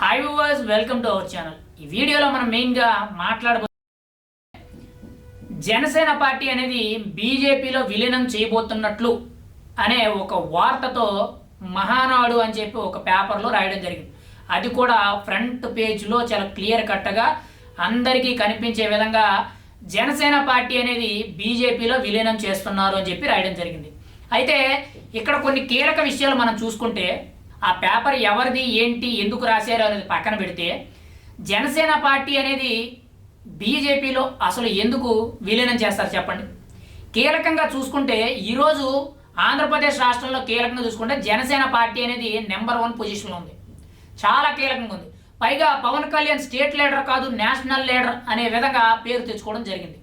Hi viewers welcome to our channel ఈ వీడియోలో మనం మెయిన్గా మాట్లాడబో జనసేన పార్టీ అనేది బీజేపీలో విలీనం చేయబోతున్నట్లు అనే ఒక వార్తతో మహానాడు అని చెప్పి ఒక పేపర్లో రాయడం జరిగింది. అది కూడా ఫ్రంట్ పేజ్లో చాలా క్లియర్ కట్గా అందరికీ కనిపించే విధంగా జనసేన పార్టీ అనేది బీజేపీలో విలీనం చేస్తున్నారు అని చెప్పి రాయడం జరిగింది. అయితే ఇక్కడ కొన్ని కీలక విషయాలు మనం చూసుకుంటే ఆ పేపర్ ఎవరిది ఏంటి ఎందుకు రాశారు అనేది పక్కన పెడితే జనసేన పార్టీ అనేది బీజేపీలో అసలు ఎందుకు విలీనం చేస్తారు చెప్పండి. కీలకంగా చూసుకుంటే ఈరోజు ఆంధ్రప్రదేశ్ రాష్ట్రంలో కీలకంగా చూసుకుంటే జనసేన పార్టీ అనేది నెంబర్ వన్ పొజిషన్లో ఉంది. చాలా కీలకంగా ఉంది. పైగా పవన్ కళ్యాణ్ స్టేట్ లీడర్ కాదు నేషనల్ లీడర్ అనే విధంగా పేరు తెచ్చుకోవడం జరిగింది.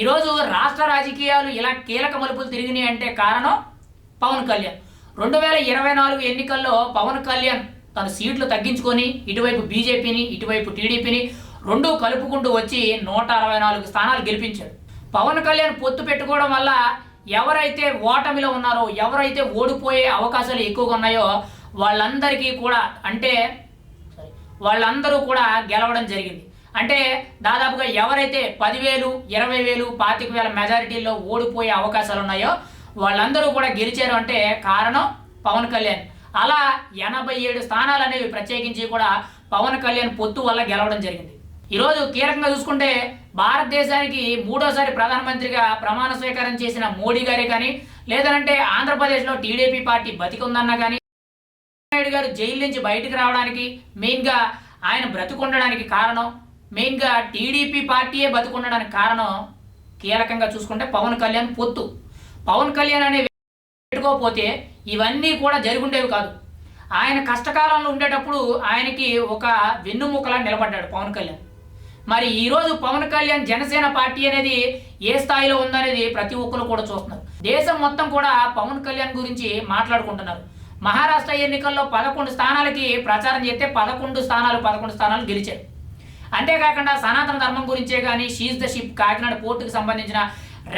ఈరోజు రాష్ట్ర రాజకీయాలు ఇలా కీలక మలుపులు తిరిగినాయి అంటే కారణం పవన్ కళ్యాణ్. రెండు వేల ఇరవై నాలుగు ఎన్నికల్లో పవన్ కళ్యాణ్ తన సీట్లు తగ్గించుకొని ఇటువైపు బీజేపీని ఇటువైపు టీడీపీని రెండూ కలుపుకుంటూ వచ్చి నూట అరవై నాలుగు స్థానాలు గెలిపించాడు. పవన్ కళ్యాణ్ పొత్తు పెట్టుకోవడం వల్ల ఎవరైతే ఓటమిలో ఉన్నారో ఎవరైతే ఓడిపోయే అవకాశాలు ఎక్కువగా ఉన్నాయో వాళ్ళందరికీ కూడా అంటే వాళ్ళందరూ కూడా గెలవడం జరిగింది. అంటే దాదాపుగా ఎవరైతే పదివేలు ఇరవై వేలు పాతిక వేల మెజారిటీల్లో ఓడిపోయే అవకాశాలు ఉన్నాయో వాళ్ళందరూ కూడా గెలిచారు అంటే కారణం పవన్ కళ్యాణ్. అలా ఎనభై ఏడు స్థానాలు అనేవి ప్రత్యేకించి కూడా పవన్ కళ్యాణ్ పొత్తు వల్ల గెలవడం జరిగింది. ఈరోజు కీలకంగా చూసుకుంటే భారతదేశానికి మూడోసారి ప్రధానమంత్రిగా ప్రమాణ స్వీకారం చేసిన మోడీ గారే కానీ లేదంటే ఆంధ్రప్రదేశ్లో టీడీపీ పార్టీ బతికుందన్నా కానీ నాయుడు గారు జైలు నుంచి బయటికి రావడానికి మెయిన్గా ఆయన బ్రతికుండడానికి కారణం మెయిన్గా టీడీపీ పార్టీయే బతుకుండడానికి కారణం కీలకంగా చూసుకుంటే పవన్ కళ్యాణ్ పొత్తు. పవన్ కళ్యాణ్ అనే పెట్టుకోకపోతే ఇవన్నీ కూడా జరుగుండేవి కాదు. ఆయన కష్టకాలంలో ఉండేటప్పుడు ఆయనకి ఒక వెన్నుముకలా నిలబడ్డాడు పవన్ కళ్యాణ్. మరి ఈరోజు పవన్ కళ్యాణ్ జనసేన పార్టీ అనేది ఏ స్థాయిలో ఉందనేది ప్రతి ఒక్కరు కూడా చూస్తున్నారు. దేశం మొత్తం కూడా పవన్ కళ్యాణ్ గురించి మాట్లాడుకుంటున్నారు. మహారాష్ట్ర ఎన్నికల్లో పదకొండు స్థానాలకి ప్రచారం చేస్తే పదకొండు స్థానాలు పదకొండు స్థానాలు గెలిచారు. అంతేకాకుండా సనాతన ధర్మం గురించే కానీ షీజ్ ద షిప్ కాకినాడ పోర్టుకు సంబంధించిన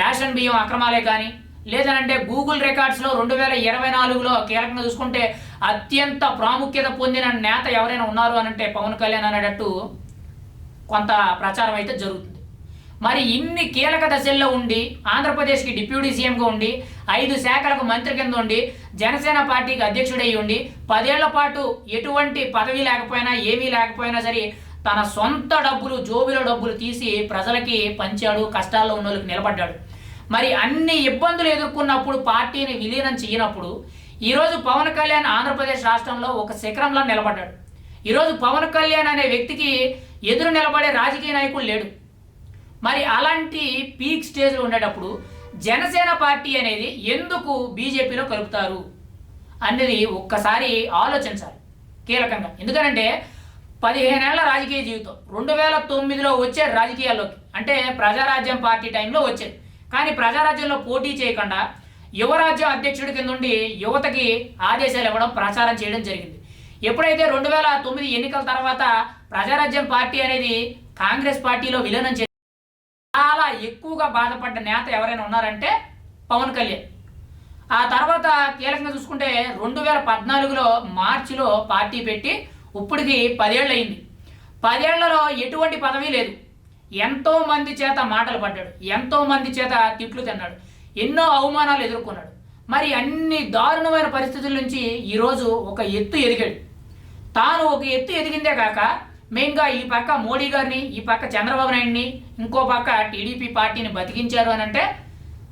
రేషన్ బియ్యం అక్రమాలే కానీ లేదనంటే గూగుల్ రికార్డ్స్లో రెండు వేల ఇరవై నాలుగులో కీలకంగా చూసుకుంటే అత్యంత ప్రాముఖ్యత పొందిన నేత ఎవరైనా ఉన్నారు అనంటే పవన్ కళ్యాణ్ అనేటట్టు కొంత ప్రచారం అయితే జరుగుతుంది. మరి ఇన్ని కీలక దశల్లో ఉండి ఆంధ్రప్రదేశ్కి డిప్యూటీ సీఎంగా ఉండి ఐదు శాఖలకు మంత్రి కింద ఉండి జనసేన పార్టీకి అధ్యక్షుడై ఉండి పదేళ్ళ పాటు ఎటువంటి పదవి లేకపోయినా ఏమీ లేకపోయినా సరే తన సొంత డబ్బులు జోబిలో డబ్బులు తీసి ప్రజలకి పంచాడు కష్టాల్లో ఉన్న వాళ్ళకి నిలబడ్డాడు. మరి అన్ని ఇబ్బందులు ఎదుర్కొన్నప్పుడు పార్టీని విలీనం చేయనప్పుడు ఈరోజు పవన్ కళ్యాణ్ ఆంధ్రప్రదేశ్ రాష్ట్రంలో ఒక శిఖరంలో నిలబడ్డాడు. ఈరోజు పవన్ కళ్యాణ్ అనే వ్యక్తికి ఎదురు నిలబడే రాజకీయ నాయకుడు లేడు. మరి అలాంటి పీక్ స్టేజ్లో ఉండేటప్పుడు జనసేన పార్టీ అనేది ఎందుకు బీజేపీలో కలుపుతారు అనేది ఒక్కసారి ఆలోచించాలి కీలకంగా. ఎందుకంటే పదిహేనేళ్ళ రాజకీయ జీవితం రెండు వేల తొమ్మిదిలో వచ్చారు రాజకీయాల్లోకి అంటే ప్రజారాజ్యం పార్టీ టైంలో వచ్చారు కానీ ప్రజారాజ్యంలో పోటీ చేయకుండా యువరాజ్యం అధ్యక్షుడి కింద ఉండి యువతకి ఆదేశాలు ఇవ్వడం ప్రచారం చేయడం జరిగింది. ఎప్పుడైతే రెండు వేల తొమ్మిది ఎన్నికల తర్వాత ప్రజారాజ్యం పార్టీ అనేది కాంగ్రెస్ పార్టీలో విలీనం చేసి చాలా ఎక్కువగా బాధపడ్డ నేత ఎవరైనా ఉన్నారంటే పవన్ కళ్యాణ్. ఆ తర్వాత కీలకంగా చూసుకుంటే రెండు వేల పద్నాలుగులో మార్చిలో పార్టీ పెట్టి ఇప్పటికి పదేళ్ళు అయింది. పదేళ్ళలో ఎటువంటి పదవి లేదు. ఎంతో మంది చేత మాటలు పడ్డాడు. ఎంతో మంది చేత తిట్లు తిన్నాడు. ఎన్నో అవమానాలు ఎదుర్కొన్నాడు. మరి అన్ని దారుణమైన పరిస్థితుల నుంచి ఈరోజు ఒక ఎత్తు ఎదిగాడు. తాను ఒక ఎత్తు ఎదిగిందే కాక మెయిన్గా ఈ పక్క మోడీ గారిని ఈ పక్క చంద్రబాబు నాయుడిని ఇంకో పక్క టీడీపీ పార్టీని బతికించారు అని అంటే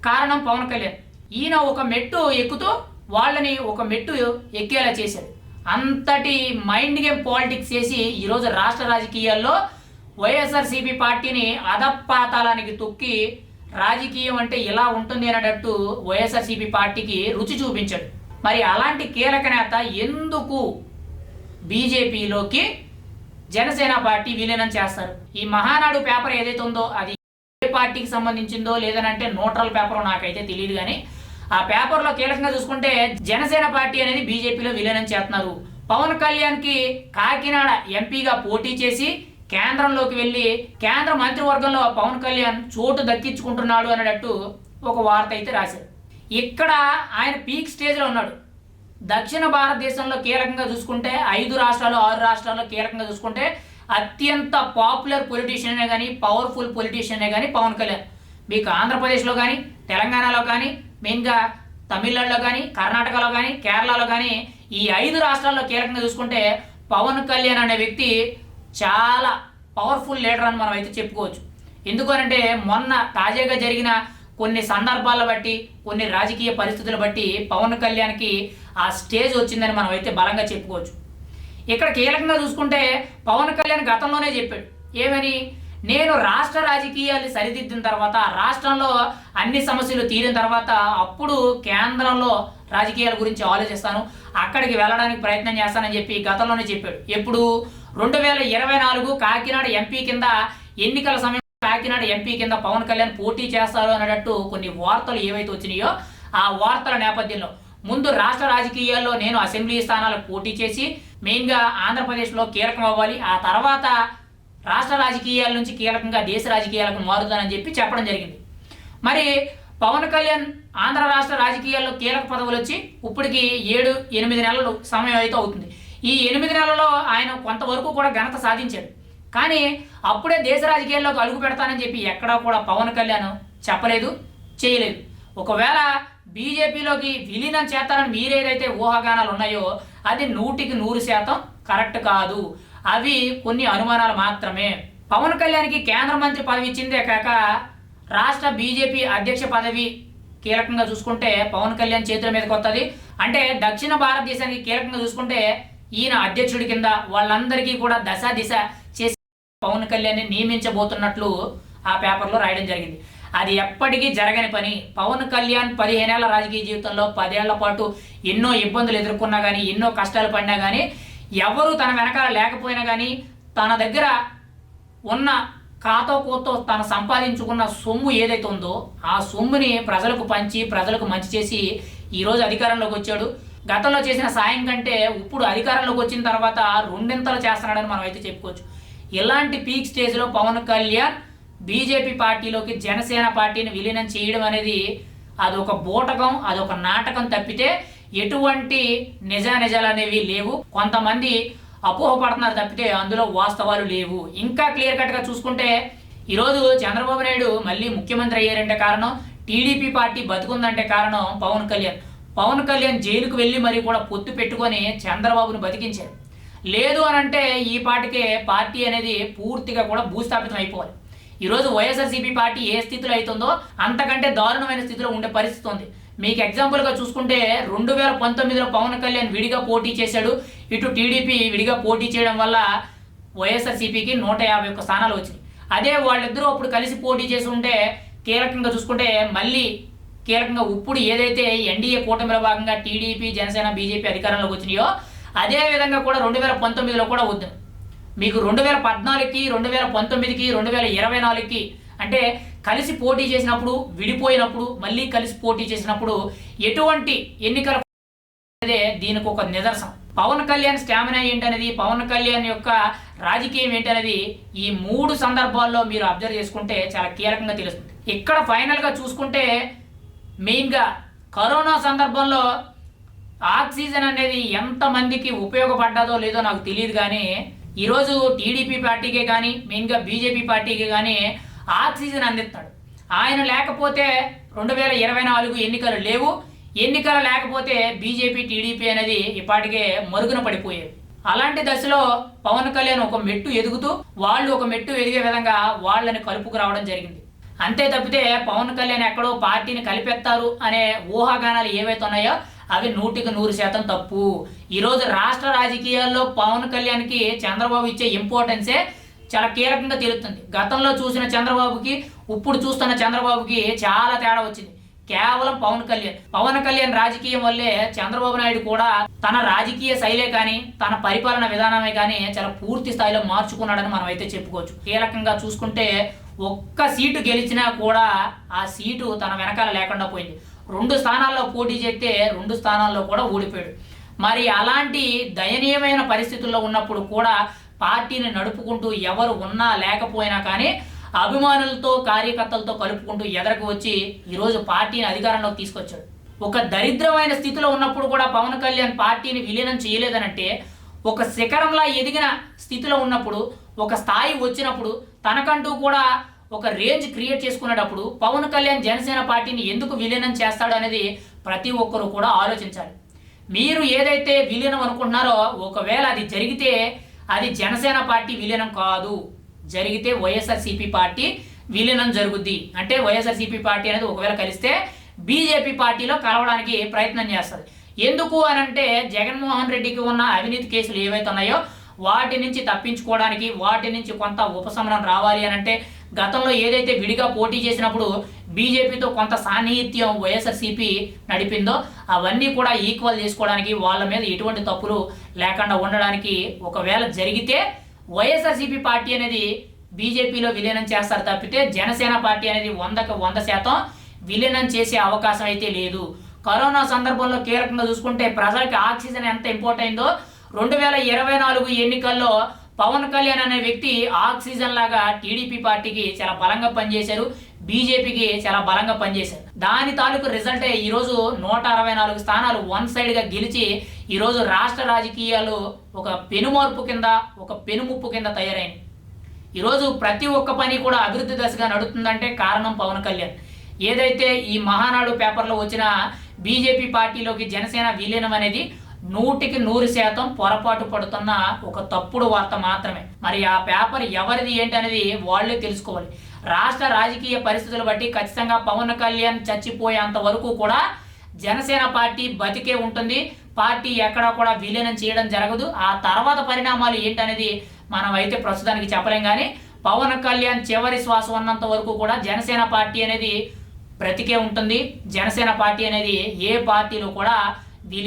కారణం పవన్ కళ్యాణ్. ఈయన ఒక మెట్టు ఎక్కుతూ వాళ్ళని ఒక మెట్టు ఎక్కేలా చేశాడు. అంతటి మైండ్ గేమ్ పాలిటిక్స్ చేసి ఈరోజు రాష్ట్ర రాజకీయాల్లో వైఎస్ఆర్సీపీ పార్టీని అధపాతాలానికి తొక్కి రాజకీయం అంటే ఇలా ఉంటుంది అనేటట్టు వైఎస్ఆర్సీపీ పార్టీకి రుచి చూపించాడు. మరి అలాంటి కీలక నేత ఎందుకు బీజేపీలోకి జనసేన పార్టీ విలీనం చేస్తారు? ఈ మహానాడు పేపర్ ఏదైతే ఉందో అది ఏ పార్టీకి సంబంధించిందో లేదనంటే న్యూట్రల్ పేపర్ నాకైతే తెలియదు కానీ ఆ పేపర్లో కీలకంగా చూసుకుంటే జనసేన పార్టీ అనేది బీజేపీలో విలీనం చేస్తున్నారు. పవన్ కళ్యాణ్కి కాకినాడ ఎంపీగా పోటీ చేసి కేంద్రంలోకి వెళ్ళి కేంద్ర మంత్రివర్గంలో పవన్ కళ్యాణ్ చోటు దక్కించుకుంటున్నాడు అనేటట్టు ఒక వార్త అయితే రాశారు. ఇక్కడ ఆయన పీక్ స్టేజ్లో ఉన్నాడు. దక్షిణ భారతదేశంలో కీలకంగా చూసుకుంటే ఐదు రాష్ట్రాలు ఆరు రాష్ట్రాల్లో కీలకంగా చూసుకుంటే అత్యంత పాపులర్ పొలిటీషియనే కానీ పవర్ఫుల్ పొలిటీషియనే కానీ పవన్ కళ్యాణ్. మీకు ఆంధ్రప్రదేశ్లో కానీ తెలంగాణలో కానీ మెయిన్గా తమిళనాడులో కానీ కర్ణాటకలో కానీ కేరళలో కానీ ఈ ఐదు రాష్ట్రాల్లో కీలకంగా చూసుకుంటే పవన్ కళ్యాణ్ అనే వ్యక్తి చాలా పవర్ఫుల్ లీడర్ అని మనం అయితే చెప్పుకోవచ్చు. ఎందుకనంటే మొన్న తాజాగా జరిగిన కొన్ని సందర్భాల బట్టి కొన్ని రాజకీయ పరిస్థితులు బట్టి పవన్ కళ్యాణ్కి ఆ స్టేజ్ వచ్చిందని మనం అయితే బలంగా చెప్పుకోవచ్చు. ఇక్కడ కీలకంగా చూసుకుంటే పవన్ కళ్యాణ్ గతంలోనే చెప్పాడు. ఏమని? నేను రాష్ట్ర రాజకీయాలు సరిదిద్దిన తర్వాత రాష్ట్రంలో అన్ని సమస్యలు తీరిన తర్వాత అప్పుడు కేంద్రంలో రాజకీయాల గురించి ఆలోచిస్తాను. అక్కడికి వెళ్ళడానికి ప్రయత్నం చేస్తానని చెప్పి గతంలోనే చెప్పాడు. ఎప్పుడు? రెండు వేల ఇరవై నాలుగు కాకినాడ ఎంపీ కింద ఎన్నికల సమయం కాకినాడ ఎంపీ కింద పవన్ కళ్యాణ్ పోటీ చేస్తారు అనేటట్టు కొన్ని వార్తలు ఏవైతే వచ్చినాయో ఆ వార్తల నేపథ్యంలో ముందు రాష్ట్ర రాజకీయాల్లో నేను అసెంబ్లీ స్థానాలకు పోటీ చేసి మెయిన్గా ఆంధ్రప్రదేశ్లో కీలకం అవ్వాలి. ఆ తర్వాత రాష్ట్ర రాజకీయాల నుంచి కీలకంగా దేశ రాజకీయాలకు మారుతానని చెప్పి చెప్పడం జరిగింది. మరి పవన్ కళ్యాణ్ ఆంధ్ర రాష్ట్ర రాజకీయాల్లో కీలక పదవులు వచ్చి ఇప్పటికి ఏడు ఎనిమిది నెలలు సమయం అయితే అవుతుంది. ఈ ఎనిమిది నెలల్లో ఆయన కొంతవరకు కూడా ఘనత సాధించాడు. కానీ అప్పుడే దేశ రాజకీయాల్లోకి అడుగు పెడతానని చెప్పి ఎక్కడా కూడా పవన్ కళ్యాణ్ చెప్పలేదు చేయలేదు. ఒకవేళ బీజేపీలోకి విలీనం చేస్తారని మీరేదైతే ఊహాగానాలు ఉన్నాయో అది నూటికి నూరు శాతం కరెక్ట్ కాదు. అవి కొన్ని అనుమానాలు మాత్రమే. పవన్ కళ్యాణ్కి కేంద్ర మంత్రి పదవి ఇచ్చిందే కాక రాష్ట్ర బీజేపీ అధ్యక్ష పదవి కీలకంగా చూసుకుంటే పవన్ కళ్యాణ్ చేతుల మీదకి వస్తుంది అంటే దక్షిణ భారతదేశానికి కీలకంగా చూసుకుంటే ఈయన అధ్యక్షుడి కింద వాళ్ళందరికీ కూడా దశ దిశ చేసి పవన్ కళ్యాణ్ని నియమించబోతున్నట్లు ఆ పేపర్లో రాయడం జరిగింది. అది ఎప్పటికీ జరగని పని. పవన్ కళ్యాణ్ పదిహేనేళ్ళ రాజకీయ జీవితంలో పదేళ్ళ పాటు ఎన్నో ఇబ్బందులు ఎదుర్కొన్నా కానీ ఎన్నో కష్టాలు పడినా కానీ ఎవరు తన వెనకాల లేకపోయినా కానీ తన దగ్గర ఉన్న కాతో కోతో తను సంపాదించుకున్న సొమ్ము ఏదైతే ఉందో ఆ సొమ్ముని ప్రజలకు పంచి ప్రజలకు మంచి చేసి ఈరోజు అధికారంలోకి వచ్చాడు. గతంలో చేసిన సాయం కంటే ఇప్పుడు అధికారంలోకి వచ్చిన తర్వాత రెండింతలు చేస్తున్నాడని మనం అయితే చెప్పుకోవచ్చు. ఇలాంటి పీక్ స్టేజ్లో పవన్ కళ్యాణ్ బీజేపీ పార్టీలోకి జనసేన పార్టీని విలీనం చేయడం అనేది అదొక బూటకం అదొక నాటకం తప్పితే ఎటువంటి నిజానిజాలు అనేవి లేవు. కొంతమంది అపోహపడుతున్నారు తప్పితే అందులో వాస్తవాలు లేవు. ఇంకా క్లియర్ కట్గా చూసుకుంటే ఈరోజు చంద్రబాబు నాయుడు మళ్ళీ ముఖ్యమంత్రి అయ్యారంటే కారణం టీడీపీ పార్టీ బతుకుందంటే కారణం పవన్ కళ్యాణ్. పవన్ కళ్యాణ్ జైలుకు వెళ్ళి మరి కూడా పొత్తు పెట్టుకొని చంద్రబాబును బతికించారు. లేదు అని అంటే ఈ పాటికే పార్టీ అనేది పూర్తిగా కూడా భూస్థాపితం అయిపోవాలి. ఈరోజు వైఎస్ఆర్సీపీ పార్టీ ఏ స్థితిలో అవుతుందో అంతకంటే దారుణమైన స్థితిలో ఉండే పరిస్థితి ఉంది. మీకు ఎగ్జాంపుల్గా చూసుకుంటే రెండు వేల పంతొమ్మిదిలో పవన్ కళ్యాణ్ విడిగా పోటీ చేశాడు. ఇటు టీడీపీ విడిగా పోటీ చేయడం వల్ల వైఎస్ఆర్సీపీకి నూట యాభై ఒక్క స్థానాలు వచ్చినాయి. అదే వాళ్ళిద్దరూ అప్పుడు కలిసి పోటీ చేసి ఉంటే కీలకంగా చూసుకుంటే మళ్ళీ కీలకంగా ఇప్పుడు ఏదైతే ఎన్డీఏ కూటమిలో భాగంగా టీడీపీ జనసేన బీజేపీ అధికారంలోకి వచ్చినాయో అదే విధంగా కూడా రెండు వేల పంతొమ్మిదిలో కూడా వద్దు. మీకు రెండు వేల పద్నాలుగుకి రెండు వేల పంతొమ్మిదికి రెండు వేల ఇరవై నాలుగుకి అంటే కలిసి పోటీ చేసినప్పుడు విడిపోయినప్పుడు మళ్ళీ కలిసి పోటీ చేసినప్పుడు ఎటువంటి ఎన్నికల దీనికి ఒక నిదర్శనం. పవన్ కళ్యాణ్ స్టామినా ఏంటనేది పవన్ కళ్యాణ్ యొక్క రాజకీయం ఏంటనేది ఈ మూడు సందర్భాల్లో మీరు అబ్జర్వ్ చేసుకుంటే చాలా కీలకంగా తెలుస్తుంది. ఇక్కడ ఫైనల్గా చూసుకుంటే మెయిన్గా కరోనా సందర్భంలో ఆక్సిజన్ అనేది ఎంతమందికి ఉపయోగపడ్డదో లేదో నాకు తెలియదు కానీ ఈరోజు టీడీపీ పార్టీకే కానీ మెయిన్గా బీజేపీ పార్టీకి కానీ ఆక్సిజన్ అందిస్తాడు. ఆయన లేకపోతే రెండు వేల ఇరవై నాలుగు ఎన్నికలు లేవు. ఎన్నికలు లేకపోతే బీజేపీ టీడీపీ అనేది ఇప్పటికే మరుగున పడిపోయేవి అలాంటి దశలో పవన్ కళ్యాణ్ ఒక మెట్టు ఎదుగుతూ వాళ్ళు ఒక మెట్టు ఎదిగే విధంగా వాళ్ళని కలుపుకు రావడం జరిగింది. అంతే తప్పితే పవన్ కళ్యాణ్ ఎక్కడో పార్టీని కలిపెత్తారు అనే ఊహాగానాలు ఏవైతే ఉన్నాయో అవి నూటికి నూరు శాతం తప్పు. ఈరోజు రాష్ట్ర రాజకీయాల్లో పవన్ కళ్యాణ్కి చంద్రబాబు ఇచ్చే ఇంపార్టెన్సే చాలా కీలకంగా తెలుస్తుంది. గతంలో చూసిన చంద్రబాబుకి ఇప్పుడు చూస్తున్న చంద్రబాబుకి చాలా తేడా వచ్చింది. కేవలం పవన్ కళ్యాణ్. పవన్ కళ్యాణ్ రాజకీయం వల్లే చంద్రబాబు నాయుడు కూడా తన రాజకీయ శైలే కానీ తన పరిపాలన విధానమే కానీ చాలా పూర్తి స్థాయిలో మార్చుకున్నాడని మనం అయితే చెప్పుకోవచ్చు. కీలకంగా చూసుకుంటే ఒక్క సీటు గెలిచినా కూడా ఆ సీటు తన వెనకాల లేకుండా పోయింది. రెండు స్థానాల్లో పోటీ చేస్తే రెండు స్థానాల్లో కూడా ఓడిపోయాడు. మరి అలాంటి దయనీయమైన పరిస్థితుల్లో ఉన్నప్పుడు కూడా పార్టీని నడుపుకుంటూ ఎవరు ఉన్నా లేకపోయినా కానీ అభిమానులతో కార్యకర్తలతో కలుపుకుంటూ ఎదరకు వచ్చి ఈరోజు పార్టీని అధికారంలోకి తీసుకొచ్చాడు. ఒక దరిద్రమైన స్థితిలో ఉన్నప్పుడు కూడా పవన్ కళ్యాణ్ పార్టీని విలీనం చేయలేదనంటే ఒక శిఖరంలా ఎదిగిన స్థితిలో ఉన్నప్పుడు ఒక స్థాయి వచ్చినప్పుడు తనకంటూ కూడా ఒక రేంజ్ క్రియేట్ చేసుకునేటప్పుడు పవన్ కళ్యాణ్ జనసేన పార్టీని ఎందుకు విలీనం చేస్తాడు అనేది ప్రతి ఒక్కరూ కూడా ఆలోచించాలి. మీరు ఏదైతే విలీనం అనుకుంటున్నారో ఒకవేళ అది జరిగితే అది జనసేన పార్టీ విలీనం కాదు. జరిగితే వైఎస్ఆర్సీపీ పార్టీ విలీనం జరుగుద్ది. అంటే వైఎస్ఆర్సీపీ పార్టీ అనేది ఒకవేళ కలిస్తే బీజేపీ పార్టీలో కలవడానికి ప్రయత్నం చేస్తుంది. ఎందుకు అని అంటే జగన్మోహన్ రెడ్డికి ఉన్న అవినీతి కేసులు ఏవైతే ఉన్నాయో వాటి నుంచి తప్పించుకోవడానికి వాటి నుంచి కొంత ఉపశమనం రావాలి అని అంటే గతంలో ఏదైతే విడిగా పోటీ చేసినప్పుడు బీజేపీతో కొంత సాన్నిహిత్యం వైఎస్ఆర్సీపీ నడిపిందో అవన్నీ కూడా ఈక్వల్ చేసుకోవడానికి వాళ్ళ మీద ఎటువంటి తప్పులు లేకుండా ఉండడానికి ఒకవేళ జరిగితే వైఎస్ఆర్సీపీ పార్టీ అనేది బీజేపీలో విలీనం చేస్తారు తప్పితే జనసేన పార్టీ అనేది వందకు వంద శాతం విలీనం చేసే అవకాశం అయితే లేదు. కరోనా సందర్భంలో కీలకంగా చూసుకుంటే ప్రజలకి ఆక్సిజన్ ఎంత ఇంపార్ట్ అయిందో రెండు వేల ఇరవై నాలుగు ఎన్నికల్లో పవన్ కళ్యాణ్ అనే వ్యక్తి ఆక్సిజన్ లాగా టీడీపీ పార్టీకి చాలా బలంగా పనిచేశారు బీజేపీకి చాలా బలంగా పనిచేశారు. దాని తాలూకు రిజల్టే ఈరోజు నూట అరవై నాలుగు స్థానాలు వన్ సైడ్గా గెలిచి ఈరోజు రాష్ట్ర రాజకీయాలు ఒక పెనుమార్పు కింద ఒక పెనుముప్పు కింద తయారైంది. ఈరోజు ప్రతి ఒక్క పని కూడా అభివృద్ధి దశగా నడుతుందంటే కారణం పవన్ కళ్యాణ్. ఏదైతే ఈ మహానాడు పేపర్లో వచ్చిన బీజేపీ పార్టీలోకి జనసేన విలీనం అనేది నూటికి నూరు శాతం పొరపాటు పడుతున్న ఒక తప్పుడు వార్త మాత్రమే. మరి ఆ పేపర్ ఎవరిది ఏంటి అనేది వాళ్ళే తెలుసుకోవాలి. రాష్ట్ర రాజకీయ పరిస్థితులు బట్టి ఖచ్చితంగా పవన్ కళ్యాణ్ చచ్చిపోయేంత వరకు కూడా జనసేన పార్టీ బతికే ఉంటుంది. పార్టీ ఎక్కడా కూడా విలీనం చేయడం జరగదు. ఆ తర్వాత పరిణామాలు ఏంటనేది మనం అయితే ప్రస్తుతానికి చెప్పలేం కానీ పవన్ కళ్యాణ్ చివరి శ్వాస ఉన్నంత వరకు కూడా జనసేన పార్టీ అనేది బ్రతికే ఉంటుంది. జనసేన పార్టీ అనేది ఏ పార్టీలో కూడా